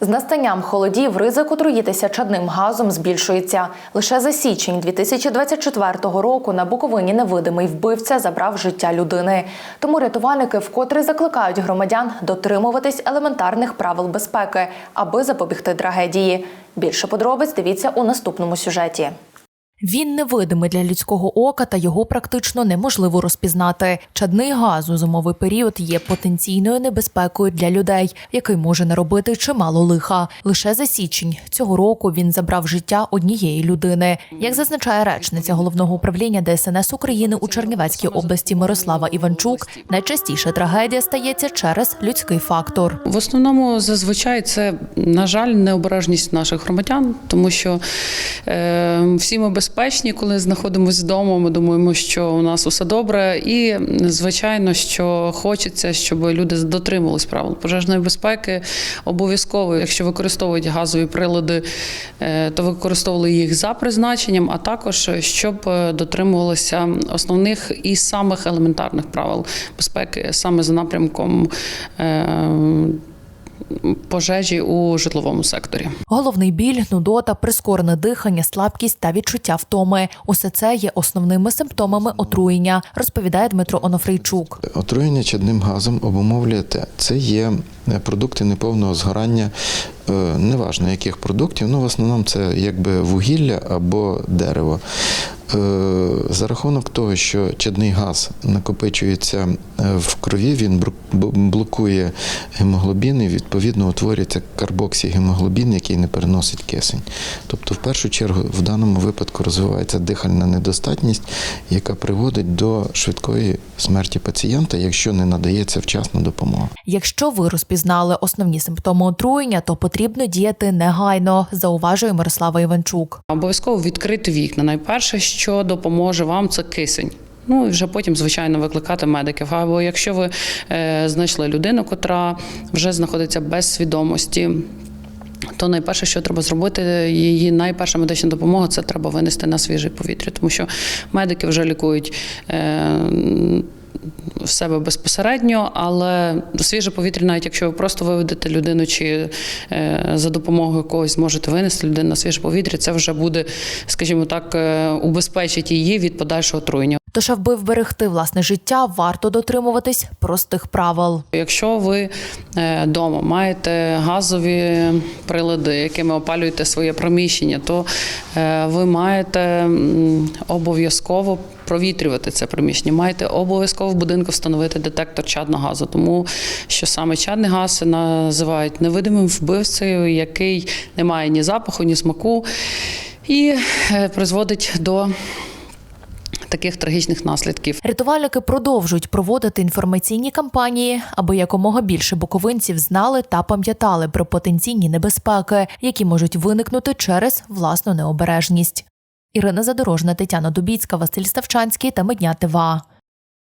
З настанням холодів ризик отруїтися чадним газом збільшується. Лише за січень 2024 року на Буковині невидимий вбивця забрав життя людини. Тому рятувальники вкотре закликають громадян дотримуватись елементарних правил безпеки, аби запобігти трагедії. Більше подробиць дивіться у наступному сюжеті. Він невидимий для людського ока та його практично неможливо розпізнати. Чадний газ у зимовий період є потенційною небезпекою для людей, який може наробити чимало лиха. Лише за січень цього року він забрав життя однієї людини. Як зазначає речниця головного управління ДСНС України у Чернівецькій області Мирослава Іванчук, найчастіше трагедія стається через людський фактор. В основному зазвичай це, на жаль, необережність наших громадян, тому що е, всі ми безпечні, коли знаходимося вдома. Ми думаємо, що у нас усе добре, і звичайно, що хочеться, щоб люди дотримувались правил пожежної безпеки. Обов'язково, якщо використовують газові прилади, е, то використовували їх за призначенням, а також щоб е, дотримувалися основних і самих елементарних правил безпеки, саме за напрямком. Пожежі у житловому секторі. Головний біль, нудота, прискорене дихання, слабкість та відчуття втоми. Усе це є основними симптомами отруєння, розповідає Дмитро Онофрійчук. Отруєння чадним газом обумовлює те. Це є е, продукти неповного згорання, е, неважно яких продуктів, ну в основному це якби вугілля або дерево. Е, За рахунок того, що чадний газ накопичується е, в крові, він блокує гемоглобін і відповідно утворюється карбоксігемоглобін, який не переносить кисень. Тобто, в першу чергу, в даному випадку розвивається дихальна недостатність, яка приводить до швидкої смерті пацієнта, якщо не надається вчасна допомога. Якщо ви розпізнали основні симптоми отруєння, то потрібно діяти негайно, зауважує Мирослава Іванчук. Обов'язково відкрити вікна. Найперше, що допоможе вам, це кисень. Ну і вже потім, звичайно, викликати медиків. Або якщо ви е, знайшли людину, котра вже знаходиться без свідомості. То найперше, що треба зробити, її найперша медична допомога це треба винести на свіже повітря, тому що медики вже лікують е, в себе безпосередньо, але свіже повітря, навіть якщо ви просто виведете людину чи е, за допомогою когось зможете винести людину на свіже повітря, це вже буде, скажімо так, е, убезпечить її від подальшого отруєння. Тож, аби вберегти власне життя, варто дотримуватись простих правил. Якщо ви вдома маєте газові прилади, якими опалюєте своє приміщення, то е, ви маєте обов'язково провітрювати це приміщення. Маєте обов'язково в будинку встановити детектор чадного газу, тому що саме чадний газ називають невидимим вбивцею, який не має ні запаху, ні смаку, і е, призводить до таких трагічних наслідків. Рятувальники продовжують проводити інформаційні кампанії, аби якомога більше буковинців знали та пам'ятали про потенційні небезпеки, які можуть виникнути через власну необережність. Ірина Задорожна, Тетяна Дубіцька, Василь Ставчанський та Медня ТВА.